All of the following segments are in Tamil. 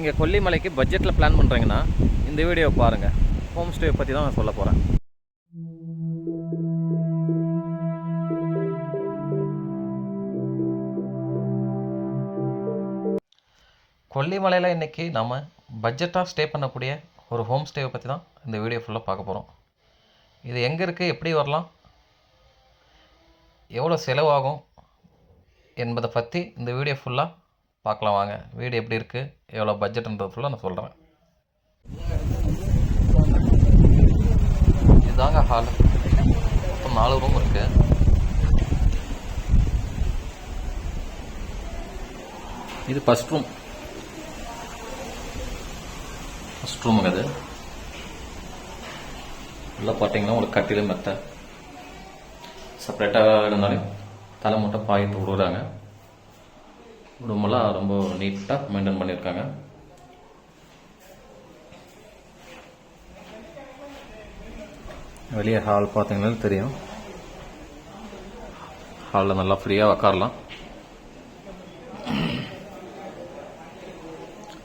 நீங்கள் கொல்லிமலைக்கு பட்ஜெட்டில் பிளான் பண்ணுறீங்கன்னா இந்த வீடியோ பாருங்கள் ஹோம் ஸ்டே பற்றி தான் நான் சொல்ல போகிறேன் கொல்லிமலையில் இன்றைக்கி நம்ம பட்ஜெட்டாக ஸ்டே பண்ணக்கூடிய ஒரு ஹோம் ஸ்டேவை பற்றி தான் இந்த வீடியோ ஃபுல்லாக பார்க்க போகிறோம் இது எங்கே இருக்குது எப்படி வரலாம் எவ்வளோ செலவாகும் என்பதை பற்றி இந்த வீடியோ ஃபுல்லாக பார்க்கலாம் வாங்க. வீடு எப்படி இருக்குது எவ்வளோ பட்ஜெட்ன்றது ஃபுல்லாக நான் சொல்கிறேன் இதுதாங்க ஹால் மொத்தம் நாலு ரூம் இருக்குது இது ஃபஸ்ட் ரூம் ஃபஸ்ட் ரூமுங்க அது உள்ள பார்த்தீங்கன்னா உங்களுக்கு கட்டில மெத்த. செப்பரேட்டாக இருந்தாலும் தலை மட்டும் பாயத்து விடுறாங்க ரூமெல்லாம் ரொம்ப நீட்டாக மெயின்டைன் பண்ணியிருக்காங்க. வெளியே ஹால் பார்த்தீங்கன்னா தெரியும். ஹாலில் நல்லா ஃப்ரீயாக உக்காரலாம்.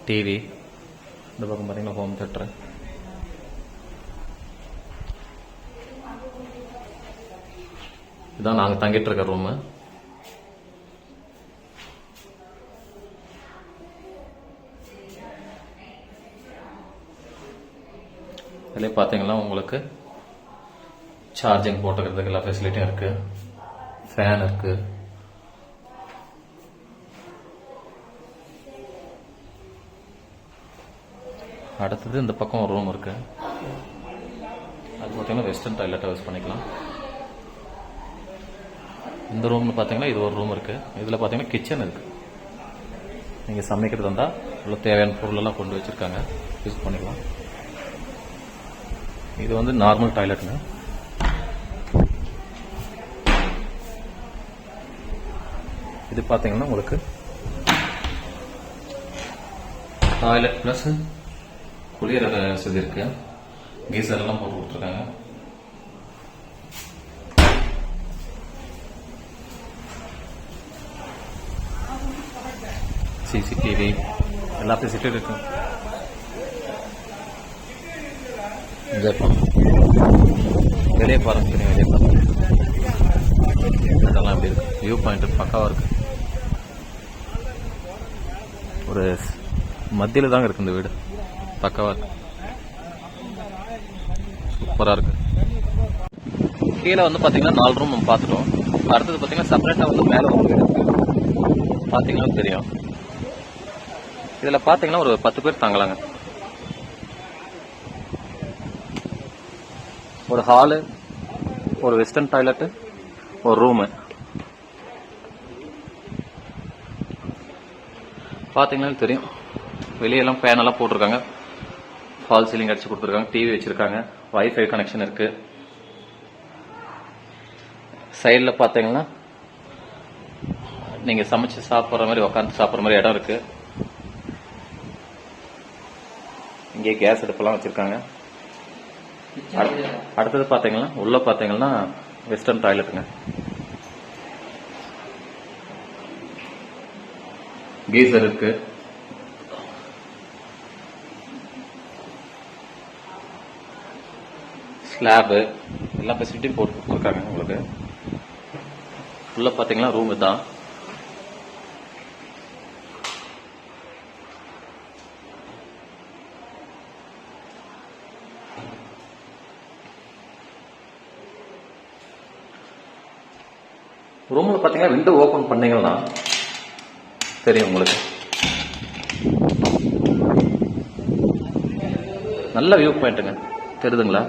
டிவி இந்த பக்கம் பார்த்தீங்கன்னா ஹோம் தேட்டரு இதான் நாங்கள் தங்கிட்டு இருக்க ரூமு இதுலேயே பார்த்தீங்கன்னா உங்களுக்கு சார்ஜிங் போட்டுக்கிறதுக்கு எல்லா ஃபெசிலிட்டியும் இருக்குது ஃபேன் இருக்குது அடுத்தது இந்த பக்கம் ஒரு ரூம் இருக்கு. அது பார்த்தீங்கன்னா வெஸ்டர்ன் டாய்லெட்டை யூஸ் பண்ணிக்கலாம். இந்த ரூம்னு பார்த்தீங்கன்னா இது ஒரு ரூம் இருக்கு. இதில் பார்த்தீங்கன்னா கிச்சன் இருக்கு. நீங்கள் சமைக்கிறது வந்தால் இவ்வளோ தேவையான பொருளெல்லாம் கொண்டு வச்சுருக்காங்க. யூஸ் பண்ணிக்கலாம். இது வந்து நார்மல் டாய்லெட்டுங்க. இது பார்த்தீங்கன்னா உங்களுக்கு டாய்லெட் ப்ளஸ் குளியல் வசதி இருக்கு. கீசர் எல்லாம் போட்டு கொடுத்துருக்காங்க. சிசிடிவி எல்லாத்தையும் சிட்டு இருக்கும் இந்த வெளியே பாருங்க தெரியும் வெளியே பாருங்க இதெல்லாம் எப்படி இருக்கு? வியூ பாயிண்ட் பக்காவாக இருக்கு. ஒரு மத்தியில் தாங்க இருக்கு இந்த வீடு. பக்காவாக இருக்கு. சூப்பராக இருக்கு. கீழே வந்து பார்த்தீங்கன்னா நாலு ரூம் நம்ம பார்த்துட்டோம். அடுத்தது பார்த்தீங்கன்னா செப்பரேட்டாக வந்து மேலே ஒரு வீடு. பார்த்தீங்கன்னா தெரியும். இதில் பார்த்தீங்கன்னா ஒரு பத்து பேர் தாங்கலாங்க. ஒரு ஹாலு ஒரு வெஸ்டர்ன் டாய்லெட் ஒரு ரூமு பார்த்தீங்கன்னா தெரியும். வெளியெல்லாம் ஃபேனெல்லாம் போட்டிருக்காங்க. ஃபால் சீலிங் அடிச்சு கொடுத்துருக்காங்க. டிவி வச்சிருக்காங்க. வைஃபை கனெக்ஷன் இருக்கு. சைடில் பார்த்தீங்கன்னா நீங்க சமைச்சு சாப்பிட்ற மாதிரி உட்காந்து சாப்பிட்ற மாதிரி இடம் இருக்கு. இங்கே கேஸ் அடுப்பெல்லாம் வச்சிருக்காங்க. அடுத்தது பார்த்தீங்கன்னா உள்ள பார்த்தீங்கன்னா வெஸ்டர்ன் டாய்லெட்டுங்க கீசர் இருக்கு. ஸ்லாபு எல்லா ஃபெசிலிட்டியும் போட்டு கொடுத்துருக்காங்க உங்களுக்கு. உள்ள பார்த்தீங்கன்னா ரூமு தான். ரூமில் பார்த்தீங்கன்னா விண்டோ ஓப்பன் பண்ணீங்கன்னா தெரியும் உங்களுக்கு. நல்ல வியூ பாயிண்ட்டுங்க தெரியுதுங்களா?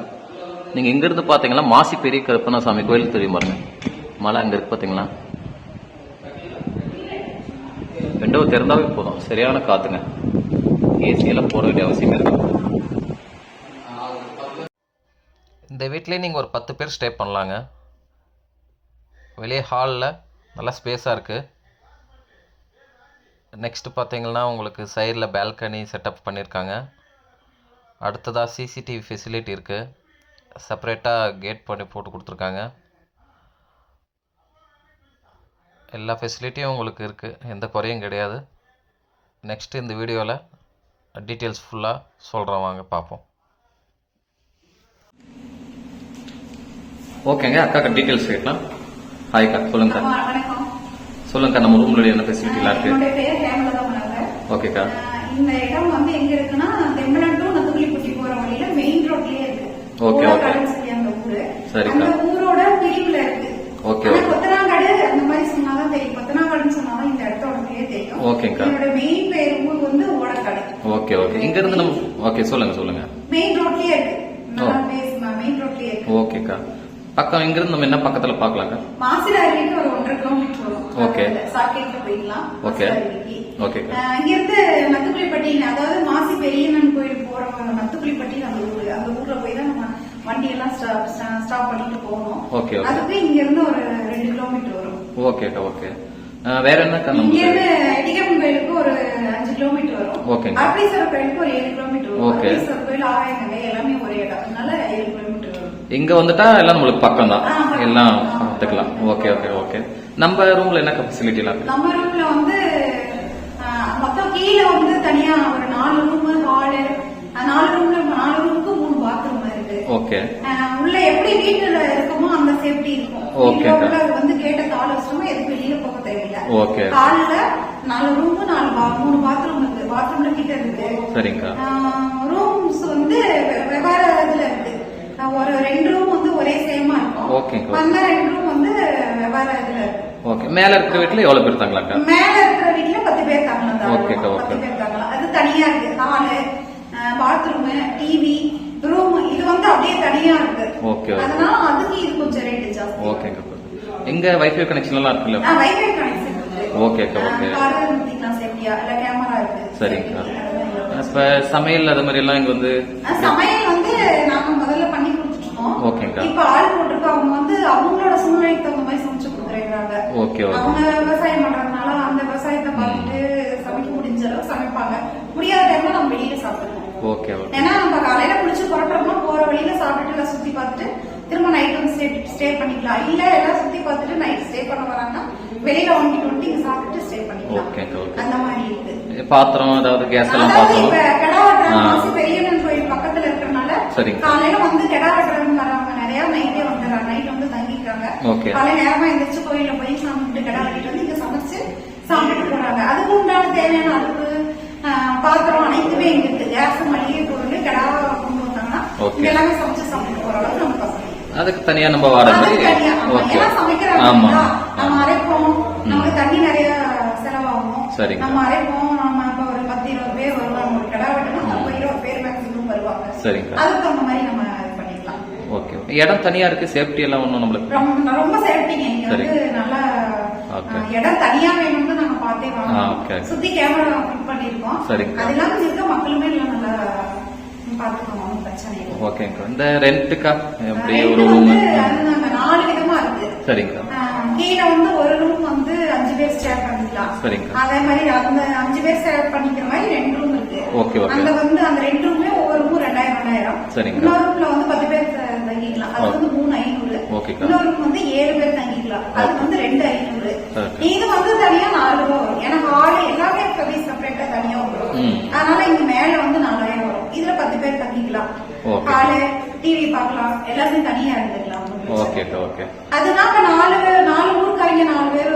நீங்கள் இங்கேருந்து பார்த்தீங்கன்னா மாசி பெரிய கருப்பண்ணசாமி கோயில் தெரியும் பாருங்க. மலை அங்கே இருக்கு பார்த்தீங்களா விண்டோ திறந்தாவே போதும். சரியான காத்துங்க. ஏசியெல்லாம் போட வேண்டிய அவசியம் இருக்கு இந்த வீட்டிலே நீங்கள் ஒரு பத்து பேர் ஸ்டே பண்ணலாங்க. வெளியே ஹாலில் நல்லா ஸ்பேஸாக இருக்குது நெக்ஸ்ட்டு பார்த்தீங்கன்னா உங்களுக்கு சைடில் பால்கனி செட்டப் பண்ணியிருக்காங்க அடுத்ததாக சிசிடிவி ஃபெசிலிட்டி இருக்குது செப்பரேட்டாக கேட் பண்ணி போட்டு கொடுத்துருக்காங்க. எல்லா ஃபெசிலிட்டியும் உங்களுக்கு இருக்குது எந்த குறையும் கிடையாது. நெக்ஸ்ட்டு இந்த வீடியோவில் டீட்டெயில்ஸ் ஃபுல்லாக சொல்கிறேன் வாங்க பார்ப்போம். ஓகேங்க அக்காக்கு டீட்டெயில்ஸ் கேட்கலாம். ஹாய்க்கா சொல்லுங்க ஆமா, வணக்கம். சொல்லுங்கக்கா நம்ம ரூம்ல என்ன ஃபெசிலிட்டிலாம் இருக்கு? ஓகேக்கா இந்த இடம் வந்து எங்க இருக்குன்னா தெம்பலம் டு நந்துக்குழிப்பட்டி போற வழியில மெயின் ரோட்லயே இருக்கு. ஓலக்காடுன்னு சொல்லி அந்த ஊரு. சரிக்கா. அந்த ஊரோட பிரிவுல இருக்கு. ஆனா okay. கொத்தனாங்காடு அந்த மாதிரி சொன்னாதான் தெரியும். கொத்தனாங்காடுன்னு சொன்னாதான் இந்த இடத்தோட பேர் தெரியும். ஓகேக்கா. என்னோட மெயின் பேர் ஊர் வந்து ஓடக்காடு. ஓகே ஓகே இங்க இருந்து நம்ம ஓகே சொல்லுங்க சொல்லுங்க. மெயின் ரோட்லயே இருக்கு. நல்லா ஓ. பேஸ் மெயின் ரோட்லயே இருக்கு ஓகேக்கா பக்கம் இங்க இருந்து நம்ம என்ன பக்கத்துல பார்க்கலாம்க்கா மாசிலாரிக்கு ஒரு ஒன்றரை கிலோமீட்டர் வரும் Okay. சாக்கெட்ல போயிடலாம். ஓகேக்கா ஆஹ் இங்க இருந்து நத்துக்குழிப்பட்டி அதாவது மாசி பெரியண்ணன் கோயில் போறவங்க நத்துக்குழிப்பட்டி அந்த ஊரு அந்த ஊர்ல போய் தான் நம்ம வண்டி எல்லாம் ஸ்டாப் ஸ்டாப் பண்ணிட்டு போகணும். okay. அதுக்கு இங்க இருந்து ஒரு ரெண்டு கிலோமீட்டர் வரும். ஓகே அஹ், வேற என்னக்கா இங்க நமக்கு இருந்து இடிகம்மன் கோயிலுக்கு ஒரு அஞ்சு கிலோமீட்டர் வரும். ஓகேங்க. அர்பீஸ்வரர் கோயிலுக்கு ஒரு ஏழு கிலோமீட்டர் வரும். Okay. அர்பீஸ்வரர் கோயில் ஆராயங்கை எல்லாமே ஒரே இடம். அதனால ஏழு கிலோமீட்டர் இங்க வந்துட்டா எல்லாம் நம்மளுக்கு பக்கம் தான். எல்லாம். பார்த்துக்கலாம். Okay okay okay. நம்ம ரூம்ல என்ன ஃபெசிலிட்டி எல்லாம் நம்ம ரூம்ல வந்து மொத்தம் கீழே வந்து தனியா ஒரு நாலு ரூம் ஹாலு நாலு ரூம்ல நாலு ரூமுக்கு மூணு பாத்ரூம் இருக்கு. ஓகே. உள்ள எப்படி வீட்டுல இருக்குமோ அந்த சேஃப்டி இருக்கும். அது வந்து கேட்ட கால் வச்சோமோ எதுக்கு வெளியில போக தேவையில்லை. ஓகே. ஹால்ல நாலு ரூம் நாலு மூணு பாத்ரூம் இருக்கு. பாத்ரூம்ல கிட்ட இருக்கு. சரிங்கக்கா ரூம்ஸ் வந்து வெ- வெவ்வேறு இதுல இருக்கு ஆஹ், ஒரு ரெண்டு ரூம் வந்து ஒரே சேமா இருக்கும். Okay, அந்த ரெண்டு ரூம் வந்து வெவ்வேறு இதுல ஓகே மேல இருக்கிற வீட்டுல எவ்வளவு பேர் தாங்களாக்கா மேல இருக்கிற வீட்ல பத்து பேர் தங்கலாம். பத்து பேர் தங்கலாம். அது தனியா இருக்கு. ஹாலு பாத்ரூம் டிவி ரூம் இது வந்து அப்படியே தனியா இருக்கு. Okay. அதனால அதுக்கு இது கொஞ்சம் ரேட் ஜாஸ்தி. ஓகேங்க எங்க வைஃபை கனெக்ஷன் எல்லாம் இருக்குல்ல? வைஃபை கனெக்ஷன் அது மாதிரி எல்லாம். இப்ப சமையல் அது மாதிரி எல்லாம் இங்க வந்து சமையல் வந்து நாங்க முதல்ல பண்ணி கொடுத்துட்டு இப்ப ஆள் போட்டிருக்கோம் அவங்க வந்து அவங்களோட சூழ்நிலைக்கு தகுந்த மாதிரி சமைச்சு கொடுக்குறாங்க ஓகே அவங்க விவசாயம் பண்றதுனால அந்த விவசாயத்தை பார்த்துட்டு சமைக்க முடிஞ்ச அளவு சமைப்பாங்க. முடியாத டைம்ல நம்ம வெளியில சாப்பிடுவோம் ஓகே ஏன்னா நம்ம காலையில குளிச்சு புறப்படுறோம்னா போற வழியில சாப்பிட்டுட்டு எல்லாம் சுத்தி பார்த்துட்டு திரும்ப நைட் வந்து ஸ்டே ஸ்டே பண்ணிக்கலாம். இல்ல எல்லாம் சுத்தி பார்த்துட்டு நைட் ஸ்டே பண்ண வராங்கன்னா வெளியில வாங்கிட்டு வந்து இங்க சாப்பிட்டுட்டு ஸ்டே பண்ணிக்கலாம். Okay, okay. அந்த மாதிரி இருக்கு. பாத்திரம் அதாவது கேஸ் எல்லாம் பாத்திரம்? பெரியண்ணன் கோயில் பக்கத்துல இருக்கறனால. காலையில வந்து கெடா வெட்டுறவங்க நிறைய நைட்டே வந்துடுறாங்க. நைட் வந்து தங்கிக்கிறாங்க. காலை நேரமா எந்திரிச்சு கோயில்ல போய் சாமி கும்பிட்டு கெடா வெட்டிட்டு வந்து இங்க சமைச்சு சாப்பிட்டு போறாங்க. அதுக்கு உண்டான தேவையான ஆ, பாத்திரம் அனைத்துமே இங்க இருக்கு கேஸ் மளிகை பொருள் கெடா கொண்டு வந்தாங்கன்னா. இங்க எல்லாமே சமைச்சு சாப்பிட்டு போற அளவுக்கு நம்ம பசங்க அதுக்கு தனியா நம்ம தனியா, ஆமா. நம்ம. அரைப்போம். நமக்கு தண்ணி நிறைய செலவாகும். சரிங்க. நம்ம அரைப்போம். நம்ம இப்ப ஒரு பத்து இருபது பேர் வருவாங்க. ஒரு கடை வெட்டணும் இருபது பேர் மேக்ஸிமம் வருவாங்க. சரிங்க. அதுக்கு தகுந்த மாதிரி நம்ம ஓகே. இடம் தனியா இருக்கு சேஃப்டி எல்லாம் ஒண்ணும் நம்மளுக்கு ரொம்ப ரொம்ப சேஃப்டிங்க இங்க வந்து சரி. நல்லா ஓகே. இடம் தனியா வேணும்னு நாங்க பார்த்தே ஆ, வாங்கணும் ஓகே. சுத்தி கேமரா ஃபிட் பண்ணிருக்கோம் சரிங்க. அது இல்லாம இருக்க மக்களுமே எல்லாம் நல்லா ஒன்றும் பிரச்சனை இல்லை ஓகேங்க இந்த ரெண்ட்டுக்கா Rent ஒரு ரூம் வந்து அது நாங்க நாலு விதமா இருக்கு சரிங்க ஆஹ் கீழே வந்து ஒரு ரூம் வந்து அஞ்சு பேர் ஷேர் பண்ணிக்கலாம் சரிங்க. அதே மாதிரி அந்த அஞ்சு பேர் ஷேர் பண்ணிக்கிற மாதிரி ரெண்டு ரூம் இருக்கு ஓகே, ஓகே. அந்த வந்து அந்த ரெண்டு ரூம்ல ஒவ்வொரு ரூம் ரெண்டாயிரம் ரெண்டாயிரம் சரிங்க. இன்னொரு ரூம்ல வந்து பத்து பேர் அது வந்து மூணு ஐநூறு. ஓகேக்கா. இன்னொரு ரூம் வந்து ஏழு பேர் தங்கிக்கலாம். அது. வந்து ரெண்டு ஐநூறு. இது வந்து தனியா நாலு ரூபா வரும். ஏன்னா ஹால் எல்லாமே செப்பரேட்டா தனியா வரும். அதனால இங்க மேல வந்து நாலாயிரம் வரும். இதுல பத்து பேர் தங்கிக்கலாம். ஹாலு டிவி பார்க்கலாம். எல்லாமே தனியா இருந்துக்கலாம் அதுதான் இப்ப நாலு பேர் நாலு ஊருக்காரங்க நாலு பேர்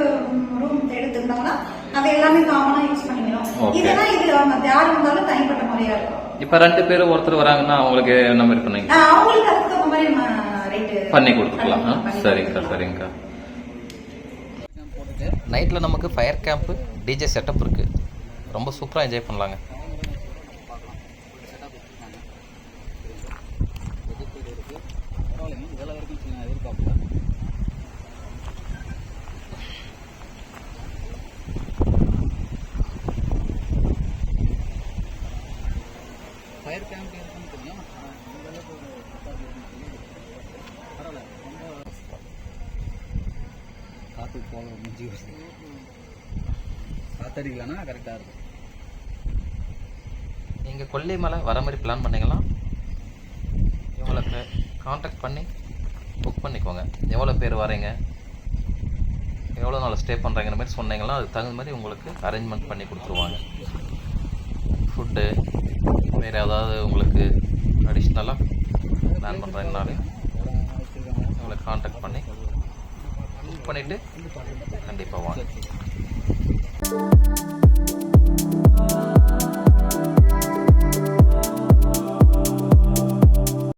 ரூம் எடுத்துக்கிட்டாங்கன்னா அதை எல்லாமே காமனா யூஸ் பண்ணிக்கணும். இதெல்லாம் இது. யார் வந்தாலும் தனிப்பட்ட முறையா இருக்கும். இப்ப ரெண்டு பேரும் ஒருத்தர் வராங்கன்னா அவங்களுக்கு என்ன மாதிரி பண்ணீங்க அவங்களுக்கு அதுக்கு மாதிரி பண்ணி கொடுத்துக்கலாம். ஆ? சரிங்கக்கா சரிங்கக்கா. நைட்டில் நமக்கு ஃபயர் கேம்ப்பு டிஜே செட்டப் இருக்கு. ரொம்ப சூப்பராக என்ஜாய் பண்ணலாங்க ஃபயர் கேம்ப் இருக்குன்னு தெரியும் ஆனா இந்த அளவுக்கு ஒரு capacity இருக்குன்னு சொல்லி பரவாயில்ல ரொம்ப காற்று வருது காத்தடிக்கலன்னா கரெக்டாக இருக்கும். நீங்கள் கொல்லிமலை வர மாதிரி பிளான் பண்ணீங்களா? இவங்களுக்கு காண்டாக்ட் பண்ணி புக் பண்ணிக்கோங்க. எவ்வளோ பேர் வரீங்க? எவ்வளோ நாள் ஸ்டே பண்ணுறங்கிற மாதிரி சொன்னீங்கன்னா அதுக்கு தகுந்த மாதிரி உங்களுக்கு அரேஞ்ச்மெண்ட் பண்ணி கொடுத்துருவாங்க. ஃபுட்டு வேறு ஏதாவது உங்களுக்கு அடிஷ்னலாக பிளான் பண்ணுறீங்கனாலும் உங்களை காண்டாக்ட் பண்ணி பண்ணிட்டு கண்டிப்பா வாங்க.